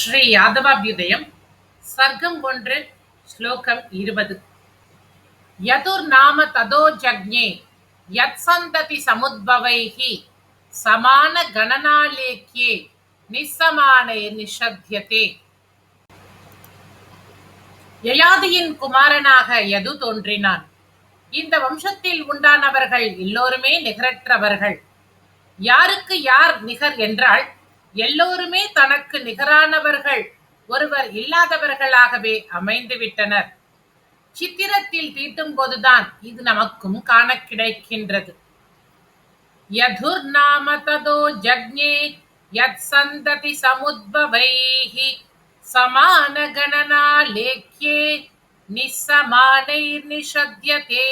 ஸ்ரீ யாதவாபியுதயம் சர்க்கம் ஒன்று ஸ்லோகம் இருபது. யதுர் நாம ததோ ஜக்ஞே யத் சந்ததி சமுத்பவைஹி சமான கணனாலேக்கியே நிசமானே நிஷத்தியதே யயாதியின் குமாரனாக யது தோன்றினான். இந்த வம்சத்தில் உண்டானவர்கள் எல்லோருமே நிகரற்றவர்கள். யாருக்கு யார் நிகர் என்றால் எல்லோருமே தனக்கு நிகரானவர்கள் ஒருவர் இல்லாதவர்களாகவே அமைந்து விட்டனர் சித்திரத்தில் தீட்டும் போதுதான் இது நமக்கும் காண கிடைக்கின்றது. யதுர் நாம ததோ ஜக்ஞே யத் சந்ததி சமுத்பவைஹி சமான கணனா லேக்கியே நிசமானை நிஷத்யதே.